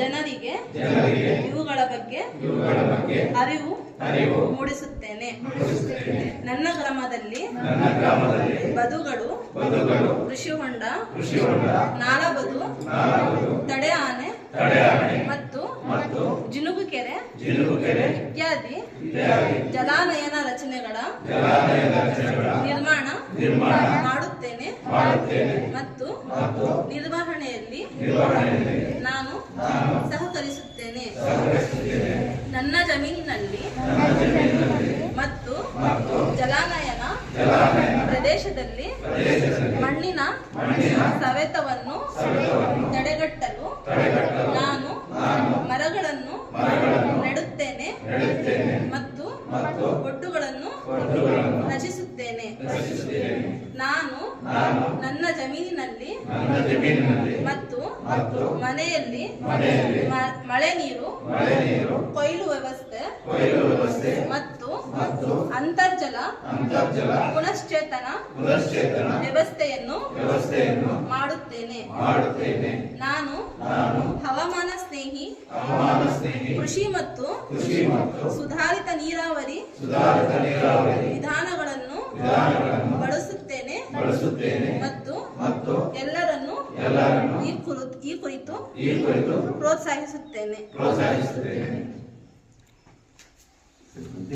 ಜನರಿಗೆ ಇವುಗಳ ಬಗ್ಗೆ ಅರಿವು ಮೂಡಿಸುತ್ತೇನೆ. ನನ್ನ ಗ್ರಾಮದಲ್ಲಿ ಬದುಗಳು ಕೃಷಿ ಹೊಂಡ ನಾಲಬದು ತಡೆ ಆನೆ ಮತ್ತು ಜಿನುಗು ಕೆರೆ ಇತ್ಯಾದಿ ಜಲಾನಯನ ರಚನೆಗಳ ನಿರ್ಮಾಣ ಮಾಡುತ್ತೇನೆ. ಮತ್ತು ನಿರ್ವಹಣೆಯಲ್ಲಿ ನಾನು ನನ್ನ ಜಮೀನಿನಲ್ಲಿ ಮತ್ತು ಜಲಾನಯನ ಪ್ರದೇಶದಲ್ಲಿ ಮಣ್ಣಿನ ಸವೆತವನ್ನು ತಡೆಗಟ್ಟಲು ನಾನು ಮರಗಳನ್ನು ನೆಡುತ್ತೇನೆ ಮತ್ತು ಒಡ್ಡುಗಳನ್ನು ರಚಿಸುತ್ತೇನೆ ನಾನು ನನ್ನ ಜಮೀನಿನಲ್ಲಿ ಮತ್ತು ಮನೆಯಲ್ಲಿ ಮಳೆ ನೀರು ಕೊಯ್ಲು ವ್ಯವಸ್ಥೆ ಮತ್ತು ಅಂತರ್ಜಲ ಪುನಶ್ಚೇತನ ವ್ಯವಸ್ಥೆಯನ್ನು ಮಾಡುತ್ತೇನೆ. ನಾನು ಹವಾಮಾನ ಸ್ನೇಹಿ ಕೃಷಿ ಮತ್ತು ಸುಧಾರಿತ ನೀರಾವರಿ ವಿಧಾನಗಳನ್ನು ಬಳಸುತ್ತೇನೆ ಮತ್ತು ಎಲ್ಲರನ್ನು ಈ ಕುರಿತು ಈ ಕುರಿತು ಪ್ರೋತ್ಸಾಹಿಸುತ್ತೇನೆ.